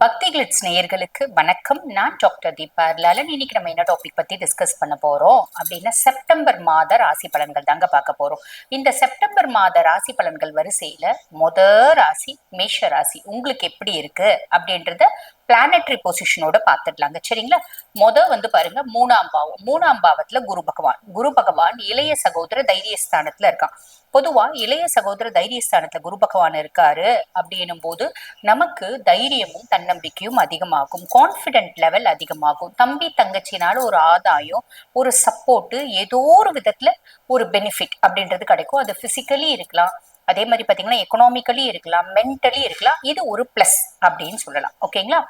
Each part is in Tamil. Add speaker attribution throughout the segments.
Speaker 1: பக்தி கிளிட்ஸ் நேயர்களுக்கு வணக்கம். நான் டாக்டர் தீபா லாலன் இன்னைக்கு நம்ம என்ன டாபிக் பத்தி டிஸ்கஸ் பண்ண போறோம்? அப்படின்னா செப்டம்பர் மாத ராசி பலன்கள் தாங்க பார்க்க போறோம். இந்த செப்டம்பர் மாத ராசி பலன்கள் வரிசையில முத ராசி மேஷ ராசி உங்களுக்கு எப்படி இருக்கு? அப்படின்றத பிளானட்ரி பொசிஷனோட பார்த்துடலாங்க. சரிங்களா? முத வந்து பாருங்க மூணாம் பாவம். மூணாம் பாவத்துல குரு பகவான். குரு பகவான் இளைய சகோதர தைரியஸ்தானத்துல இருக்கான். பொதுவா இளைய சகோதர தைரியஸ்தானத்துல குரு பகவான் இருக்காரு அப்படின்னும் போது நமக்கு தைரியமும் தன்னம்பிக்கை தன்னம்பிக்கையும் அதிகமாகும் கான்ஃபிடென்ட் லெவல் அதிகமாகும். தம்பி தங்கச்சினால ஒரு ஆதாயம் ஒரு சப்போர்ட் ஏதோ ஒரு விதத்துல ஒரு பெனிஃபிட் அப்படின்றது கிடைக்கும். அது பிசிக்கலி இருக்கலாம். அதே மாதிரி பாத்தீங்கன்னா எக்கனாமிக்கலி இருக்கலாம் மென்டலி இருக்கலாம். இது ஒரு பிளஸ் அப்படின்னு சொல்லலாம். ஓகேங்களா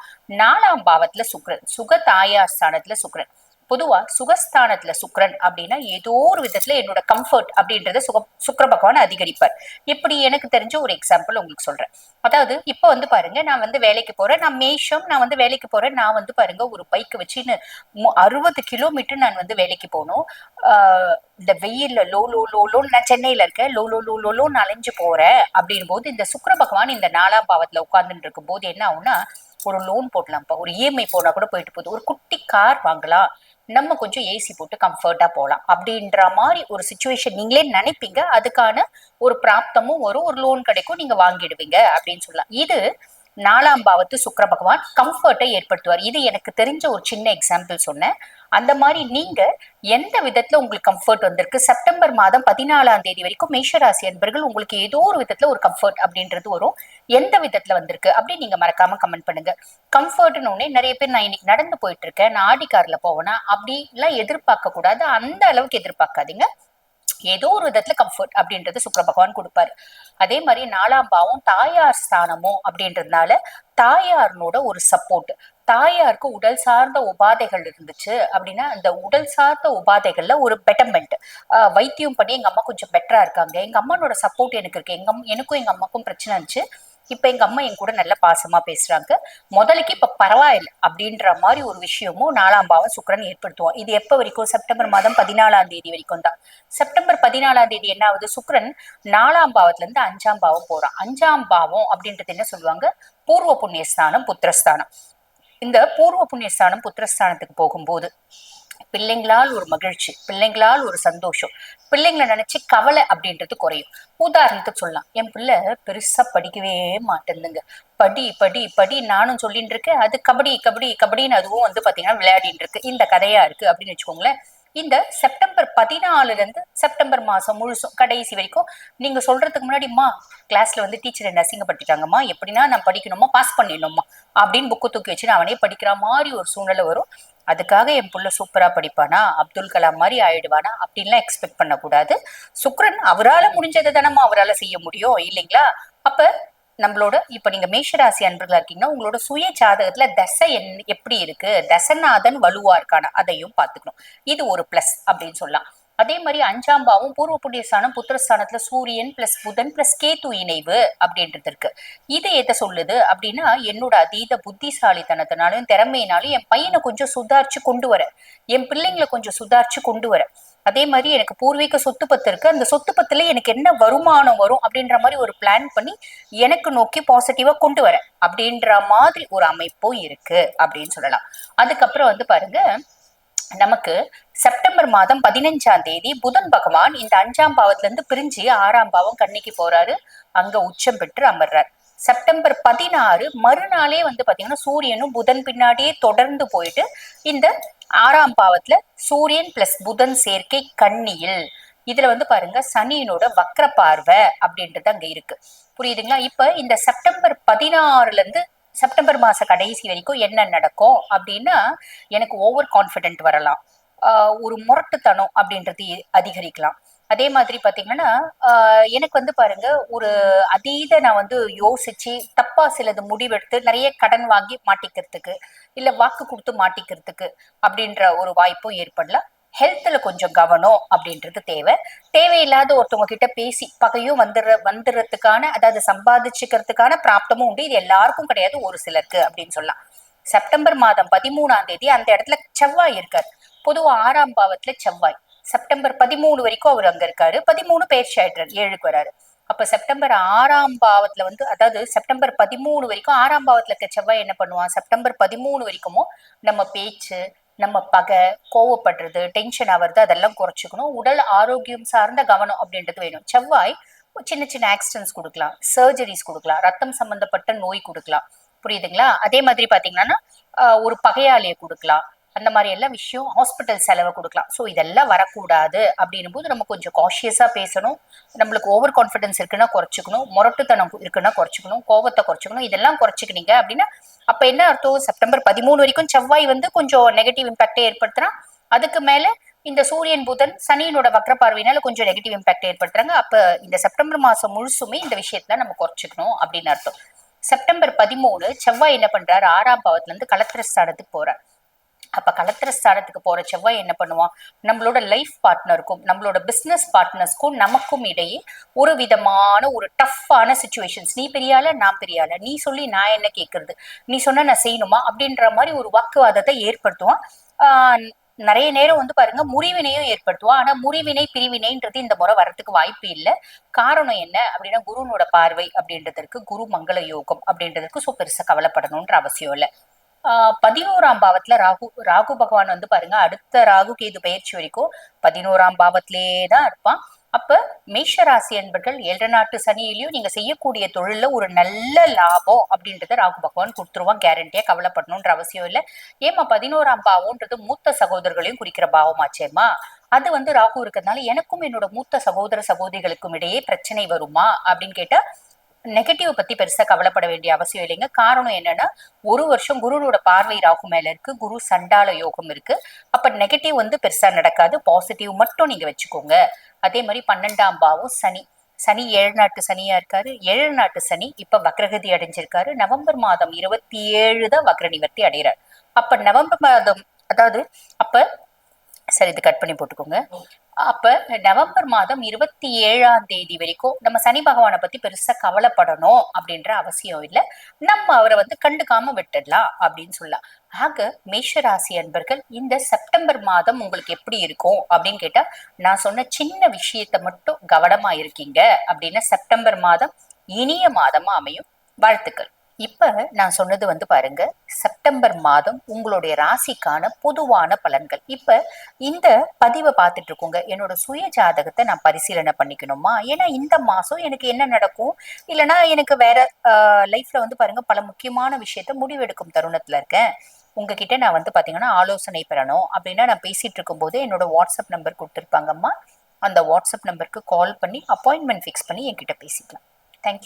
Speaker 1: நாலாம் பாவத்துல சுக்ரன் சுக தாயார் ஸ்தானத்துல சுக்ரன் பொதுவா சுகஸ்தானத்துல சுக்ரன் அப்படின்னா ஏதோ ஒரு விதத்துல என்னோட கம்ஃபர்ட் அப்படின்றத சுக சுக்கர பகவான் அதிகரிப்பார். இப்படி எனக்கு தெரிஞ்ச ஒரு எக்ஸாம்பிள் உங்களுக்கு சொல்றேன். அதாவது இப்ப வந்து பாருங்க நான் வந்து வேலைக்கு போறேன் நான் மேஷம் நான் வந்து வேலைக்கு போறேன் நான் வந்து பாருங்க ஒரு பைக் வச்சுன்னு அறுபது கிலோமீட்டர் நான் வந்து வேலைக்கு போகணும். இந்த வெயில்ல லோ லோ லோ லோ நான் சென்னையில இருக்கேன் லோ லோ லோ லோ லோ அலைஞ்சு போறேன் அப்படின் போது இந்த சுக்கர பகவான் இந்த நாலாம் பாவத்துல உட்கார்ந்துட்டு இருக்கும் போது என்ன ஆகும்னா ஒரு லோன் போடலாம்ப்பா ஒரு இஎம்ஐ போனா கூட போயிட்டு போகுது. ஒரு குட்டி கார் வாங்கலாம். நம்ம கொஞ்சம் ஏசி போட்டு கம்ஃபர்ட்டா போகலாம் அப்படின்ற மாதிரி ஒரு சுச்சுவேஷன் நீங்களே நினைப்பீங்க. அதுக்கான ஒரு பிராப்தமும் வரும். ஒரு லோன் கிடைக்கும். நீங்க வாங்கிடுவீங்க அப்படின்னு சொல்லலாம். இது நாலாம் பாவத்து சுக்கர பகவான் கம்ஃபர்ட்டை ஏற்படுத்துவார். இது எனக்கு தெரிஞ்ச ஒரு சின்ன எக்ஸாம்பிள் சொன்னேன். அந்த மாதிரி நீங்க எந்த விதத்துல உங்களுக்கு கம்ஃபர்ட் வந்திருக்கு? செப்டம்பர் மாதம் பதினாலாம் தேதி வரைக்கும் மேஷராசி அன்பர்கள் உங்களுக்கு ஏதோ ஒரு விதத்துல ஒரு கம்ஃபர்ட் அப்படின்றது வரும். எந்த விதத்துல வந்திருக்கு அப்படின்னு நீங்க மறக்காம கமெண்ட் பண்ணுங்க. கம்ஃபர்ட்னு உடனே நிறைய பேர் நான் இன்னைக்கு நடந்து போயிட்டு இருக்கேன். நான் ஆடி கார்ல போவேனா? அப்படி எல்லாம் எதிர்பார்க்க கூடாது. அந்த அளவுக்கு எதிர்பார்க்காதீங்க. ஏதோ ஒரு விதத்துல கம்ஃபர்ட் அப்படின்றது சுக்கர பகவான் கொடுப்பாரு. அதே மாதிரி நாலாம் பாவம் தாயார் ஸ்தானமோ அப்படின்றதுனால தாயார்னோட ஒரு சப்போர்ட் தாயாருக்கு உடல் சார்ந்த உபாதைகள் இருந்துச்சு அப்படின்னா அந்த உடல் சார்ந்த உபாதைகள்ல ஒரு பெட்டர்மெண்ட் வைத்தியம் பண்ணி எங்க அம்மா கொஞ்சம் பெட்டரா இருக்காங்க. எங்க அம்மானோட சப்போர்ட் எனக்கு இருக்கு. எங்க அம்மா- எனக்கும் எங்க அம்மாக்கும் பிரச்சனை இருந்துச்சு. இப்ப எங்க அம்மா என் கூட நல்ல பாசமா பேசுறாங்க. முதலுக்கு இப்ப பரவாயில்ல அப்படின்ற மாதிரி ஒரு விஷயமும் நாலாம் பாவம் சுக்கரன் ஏற்படுத்துவோம் இது எப்ப வரைக்கும்? செப்டம்பர் மாதம் பதினாலாம் தேதி வரைக்கும் தான். செப்டம்பர் பதினாலாம் தேதி என்ன ஆகுது? சுக்கரன் நாலாம் பாவத்துல இருந்து அஞ்சாம் பாவம் போறான். அஞ்சாம் பாவம் அப்படின்றது என்ன சொல்லுவாங்க? பூர்வ புண்ணியஸ்தானம் புத்திரஸ்தானம். இந்த பூர்வ புண்ணியஸ்தானம் புத்திரஸ்தானத்துக்கு போகும்போது பிள்ளைங்களால் ஒரு மகிழ்ச்சி பிள்ளைங்களால் ஒரு சந்தோஷம். பிள்ளைங்களை நினைச்சு கவலை அப்படின்றது குறையும். உதாரணத்துக்கு சொல்லலாம். என் பிள்ளை பெருசா படிக்கவே மாட்டேங்குதுங்க படி படி படி நானும் சொல்லிட்டு இருக்கேன் அது கபடி கபடி கபடின்னு அதுவும் வந்து பாத்தீங்கன்னா விளையாடிட்டு இருக்கு இந்த கதையா இருக்கு அப்படின்னு வச்சுக்கோங்களேன். இந்த செப்டம்பர் பதினாலுலேருந்து செப்டம்பர் மாதம் முழுசும் கடைசி வரைக்கும் நீங்கள் சொல்கிறதுக்கு முன்னாடிம்மா கிளாஸில் வந்து டீச்சர் என்ன அசிங்கப்படுத்திட்டாங்கம்மா எப்படின்னா நான் படிக்கணுமா பாஸ் பண்ணிடணுமா அப்படின்னு புக்கு தூக்கி வச்சு நான் அவனே படிக்கிற மாதிரி ஒரு சூழ்நிலை வரும். அதுக்காக என் புள்ள சூப்பராக படிப்பானா அப்துல் கலாம் மாதிரி ஆயிடுவானா அப்படின்லாம் எக்ஸ்பெக்ட் பண்ணக்கூடாது. சுக்ரன் அவரால் முடிஞ்சதை தானம்மா அவரால் செய்ய முடியும் இல்லைங்களா? அப்போ நம்மளோட இப்ப நீங்க மேஷராசி அன்பர்களா இருக்கீங்கன்னா உங்களோட சுய ஜாதகத்துல தசை என் எப்படி இருக்கு? தசநாதன் வலுவா இருக்கான அதையும் பார்த்துக்கணும். இது ஒரு பிளஸ் அப்படின்னு சொல்லலாம். அதே மாதிரி அஞ்சாம் பாவம் பூர்வ புண்ணியஸ்தானம் புத்திரஸ்தானத்துல சூரியன் பிளஸ் புதன் பிளஸ் கேத்து இணைவு அப்படின்றது இருக்கு. இது எதை சொல்லுது அப்படின்னா என்னோட அதீத புத்திசாலித்தனத்தினாலும் திறமையினாலும் என் பையனை கொஞ்சம் சுதாரிச்சு கொண்டு வர. என் பிள்ளைங்களை கொஞ்சம் சுதாரிச்சு கொண்டு வர. அதே மாதிரி எனக்கு பூர்வீக சொத்து பத்து இருக்கு. அந்த சொத்து பத்துல எனக்கு என்ன வருமானம் வரும் அப்படின்ற மாதிரி ஒரு பிளான் பண்ணி எனக்கு நோக்கி பாசிட்டிவா கொண்டு வர அப்படின்ற மாதிரி ஒரு அமைப்பும் இருக்கு அப்படின்னு சொல்லலாம். அதுக்கப்புறம் வந்து பாருங்க நமக்கு செப்டம்பர் மாதம் பதினஞ்சாம் தேதி புதன் பகவான் இந்த அஞ்சாம் பாவத்துல இருந்து பிரிஞ்சு ஆறாம் பாவம் கண்ணிக்கு போறாரு. அங்க உச்சம் பெற்று அமர்றார். செப்டம்பர் பதினாறு மறுநாளே வந்து பாத்தீங்கன்னா சூரியனும் புதன் பின்னாடியே தொடர்ந்து போயிட்டு இந்த ஆறாம் பாவத்துல சூரியன் பிளஸ் புதன் சேர்க்கை கன்னியில். இதுல வந்து பாருங்க சனியினோட வக்ர பார்வை அப்படின்றது அங்க இருக்கு. புரியுதுங்களா? இப்ப இந்த செப்டம்பர் பதினாறுல இருந்து செப்டம்பர் மாச கடைசி வரைக்கும் என்ன நடக்கும் அப்படின்னா எனக்கு ஓவர் கான்ஃபிடென்ட் வரலாம். ஒரு முரட்டுத்தனம் அப்படின்றது அதிகரிக்கலாம். அதே மாதிரி பாத்தீங்கன்னா எனக்கு வந்து பாருங்க ஒரு அதீத நான் வந்து யோசிச்சு தப்பா சிலது முடிவெடுத்து நிறைய கடன் வாங்கி மாட்டிக்கிறதுக்கு இல்ல வாக்கு கொடுத்து மாட்டிக்கிறதுக்கு அப்படின்ற ஒரு வாய்ப்பும் ஏற்படலாம் ஹெல்த்ல கொஞ்சம் கவனம் அப்படின்றது தேவை. தேவையில்லாத ஒருத்தவங்க கிட்ட பேசி பகையும் வந்துடுற வந்துடுறதுக்கான அதாவது சம்பாதிச்சுக்கிறதுக்கான பிராப்தமும் உண்டு. இது எல்லாருக்கும் கிடையாது ஒரு சிலருக்கு அப்படின்னு சொல்லலாம். செப்டம்பர் மாதம் பதிமூணாம் தேதி அந்த இடத்துல செவ்வாய் இருக்கார். பொதுவா ஆறாம் பாவத்துல செவ்வாய். செப்டம்பர் பதிமூணு வரைக்கும் அவர் அங்க இருக்காரு. பதிமூணு பேர் ஆயிடுறாரு ஏழுக்கு வராரு. அப்ப செப்டம்பர் ஆறாம் பாவத்துல வந்து அதாவது செப்டம்பர் பதிமூணு வரைக்கும் ஆறாம் பாவத்துல இருக்க செவ்வாய் என்ன பண்ணுவான்? செப்டம்பர் பதிமூணு வரைக்குமோ நம்ம பேச்சு நம்ம பகை கோவப்படுறது டென்ஷன் ஆகிறது அதெல்லாம் குறைச்சிக்கணும். உடல் ஆரோக்கியம் சார்ந்த கவனம் அப்படின்றது வேணும். செவ்வாய் சின்ன சின்ன ஆக்சிடென்ட்ஸ் கொடுக்கலாம். சர்ஜரிஸ் கொடுக்கலாம். ரத்தம் சம்பந்தப்பட்ட நோய் கொடுக்கலாம். புரியுதுங்களா? அதே மாதிரி பாத்தீங்கன்னா ஒரு பகையாளியை கொடுக்கலாம். அந்த மாதிரி எல்லாம் விஷயம் ஹாஸ்பிட்டல் செலவை கொடுக்கலாம். ஸோ இதெல்லாம் வரக்கூடாது அப்படின்னும் போது நம்ம கொஞ்சம் காஷியஸாக பேசணும். நம்மளுக்கு ஓவர் கான்ஃபிடன்ஸ் இருக்குன்னா குறைச்சிக்கணும். முரட்டுத்தனம் இருக்குன்னா குறைச்சிக்கணும். கோபத்தை குறைச்சிக்கணும். இதெல்லாம் குறைச்சிக்கினீங்க அப்படின்னா அப்போ என்ன அர்த்தம்? செப்டம்பர் பதிமூணு வரைக்கும் செவ்வாய் வந்து கொஞ்சம் நெகட்டிவ் இம்பாக்டே ஏற்படுத்துகிறான் அதுக்கு மேலே இந்த சூரியன் புதன் சனியினோட வக்ர பார்வையினால கொஞ்சம் நெகட்டிவ் இம்பாக்ட் ஏற்படுத்துறாங்க. அப்ப இந்த செப்டம்பர் மாசம் முழுசுமே இந்த விஷயத்துல நம்ம குறைச்சிக்கணும் அப்படின்னு அர்த்தம். செப்டம்பர் பதிமூணு செவ்வாய் என்ன பண்றாரு? ஆறாம் பாவத்துல இருந்து கலத்திர ஸ்தானத்துக்கு போறார். அப்ப கலத்திர ஸ்தானத்துக்கு போற செவ்வாய் என்ன பண்ணுவான்? நம்மளோட லைஃப் பார்ட்னருக்கும் நம்மளோட பிசினஸ் பார்ட்னர்ஸ்க்கும் நமக்கும் இடையே ஒரு விதமான ஒரு டஃப்பான சுச்சுவேஷன்ஸ் நீ பெரியால நான் பெரியால நீ சொல்லி நான் என்ன கேட்கறது நீ சொன்ன நான் செய்யணுமா? அப்படின்ற மாதிரி ஒரு வாக்குவாதத்தை ஏற்படுத்துவான். நிறைய நேரம் வந்து பாருங்க முறிவினையும் ஏற்படுத்துவான். ஆனா முறிவினை பிரிவினைன்றது இந்த முறை வரத்துக்கு வாய்ப்பு இல்லை. காரணம் என்ன அப்படின்னா குருனோட பார்வை அப்படின்றதற்கு குரு மங்கள யோகம் அப்படின்றதுக்கு சோ பெருசா கவலைப்படணும்ன்ற அவசியம் இல்லை. பதினோராம் பாவத்துல ராகு ராகு பகவான் வந்து பாருங்க அடுத்த ராகு கேது பயிற்சி வரைக்கும் பதினோராம் பாவத்திலேயே தான் இருப்பான். அப்ப மேஷ ராசி அன்பர்கள் ஏழரை நாட்டு சனியிலையும் நீங்க செய்யக்கூடிய தொழில்ல ஒரு நல்ல லாபம் அப்படின்றத ராகு பகவான் கொடுத்துருவான். கேரண்டியா கவலைப்படணுன்ற அவசியம் இல்லை. ஏமா பதினோராம் பாவம்ன்றது மூத்த சகோதரர்களையும் குறிக்கிற பாவமாச்சேம்மா அது வந்து ராகு இருக்கிறதுனால எனக்கும் என்னோட மூத்த சகோதர சகோதரிகளுக்கும் இடையே பிரச்சனை வருமா அப்படின்னு கேட்டா நெகட்டிவ் பத்தி பெருசா கவலைப்பட வேண்டிய அவசியம் இல்லைங்க. காரணம் என்னன்னா ஒரு வருஷம் குருனோட பார்வை ராகு மேல இருக்கு குரு சண்டால யோகம் இருக்கு. அப்ப நெகட்டிவ் வந்து பெருசா நடக்காது பாசிட்டிவ் மட்டும் நீங்க வச்சுக்கோங்க. அதே மாதிரி பன்னெண்டாம் பாவம் சனி. சனி ஏழு நாட்டு சனியா இருக்காரு ஏழு நாட்டு சனி இப்ப வக்ரகதி அடைஞ்சிருக்காரு. நவம்பர் மாதம் இருபத்தி ஏழு தான் வக்ர நிவர்த்தி அடைகிறார். அப்ப நவம்பர் மாதம் அதாவது அப்ப சரி இது கட் பண்ணி போட்டுக்கோங்க. அப்ப நவம்பர் மாதம் இருபத்தி ஏழாம் தேதி வரைக்கும் நம்ம சனி பகவானை பத்தி பெருசா கவலைப்படணும் அப்படின்ற அவசியம் இல்லை. நம்ம அவரை வந்து கண்டுக்காம விட்டுடலாம் அப்படின்னு சொல்லலாம் ஆக மேஷராசி அன்பர்கள் இந்த செப்டம்பர் மாதம் உங்களுக்கு எப்படி இருக்கும் அப்படின்னு கேட்டா நான் சொன்ன சின்ன விஷயத்த மட்டும் கவனமா இருக்கீங்க அப்படின்னு செப்டம்பர் மாதம் இனிய மாதமா அமையும். வாழ்த்துக்கள். இப்ப நான் சொன்னது வந்து பாருங்க செப்டம்பர் மாதம் உங்களுடைய ராசிக்கான பொதுவான பலன்கள். இப்ப இந்த பதிவை பார்த்துட்டு இருக்கோங்க என்னோட சுய ஜாதகத்தை நான் பரிசீலனை பண்ணிக்கணுமா? ஏன்னா இந்த மாசம் எனக்கு என்ன நடக்கும்? இல்லைன்னா எனக்கு வேற லைஃப்ல வந்து பாருங்க பல முக்கியமான விஷயத்த முடிவெடுக்கும் தருணத்துல இருக்கேன். உங்ககிட்ட நான் வந்து பாத்தீங்கன்னா ஆலோசனை பெறணும் அப்படின்னா நான் பேசிட்டு இருக்கும்போது என்னோட வாட்ஸ்அப் நம்பர் கொடுத்துருப்பாங்கம்மா. அந்த வாட்ஸ்அப் நம்பருக்கு கால் பண்ணி அப்பாயின்மெண்ட் ஃபிக்ஸ் பண்ணி என்கிட்ட பேசிக்கலாம்.